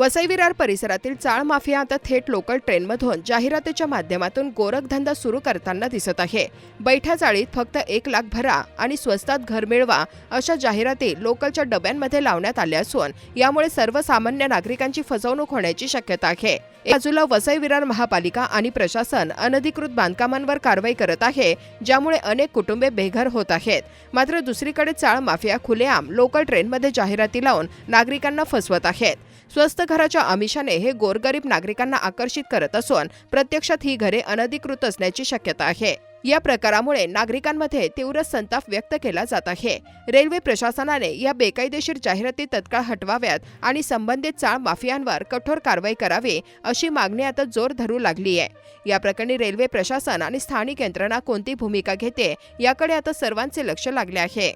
वसई विरार परिसरातील चाळ माफिया आता थेट लोकल ट्रेनमधून जाहिरातीच्या माध्यमातून गोरखधंदा सुरू करताना दिसत आहे. बैठ्या चाळीत फक्त एक लाख भरा आणि स्वस्तात घर मिळवा अशा जाहिराती लोकलच्या डब्यांमध्ये लावण्यात आल्या असून यामुळे सर्वसामान्य नागरिकांची फसवणूक होण्याची शक्यता आहे. बाजूला वसई विरार महापालिका आणि प्रशासन अनधिकृत बांधकामांवर कारवाई करत आहे ज्यामुळे अनेक कुटुंबे बेघर होत आहेत. मात्र दुसरीकडे चाळ माफिया खुलेआम लोकल ट्रेनमध्ये जाहिराती लावून नागरिकांना फसवत आहेत. स्वस्त घराच्या आमिषाने हे गोरगरीब नागरिकांना आकर्षित करत असून प्रत्यक्षात ही घरे अनधिकृत असण्याची शक्यता आहे. या प्रकारामुळे नागरिकांमध्ये तीव्र संताप व्यक्त केला जात आहे. रेल्वे प्रशासनाने या बेकायदेशीर जाहिराती तत्काळ हटवाव्यात आणि संबंधित चाळ माफियांवर कठोर कारवाई करावी अशी मागणी आता जोर धरू लागली आहे. या प्रकरणी रेल्वे प्रशासन आणि स्थानिक यंत्रणा कोणती भूमिका घेते याकडे आता सर्वांचे लक्ष लागले आहे.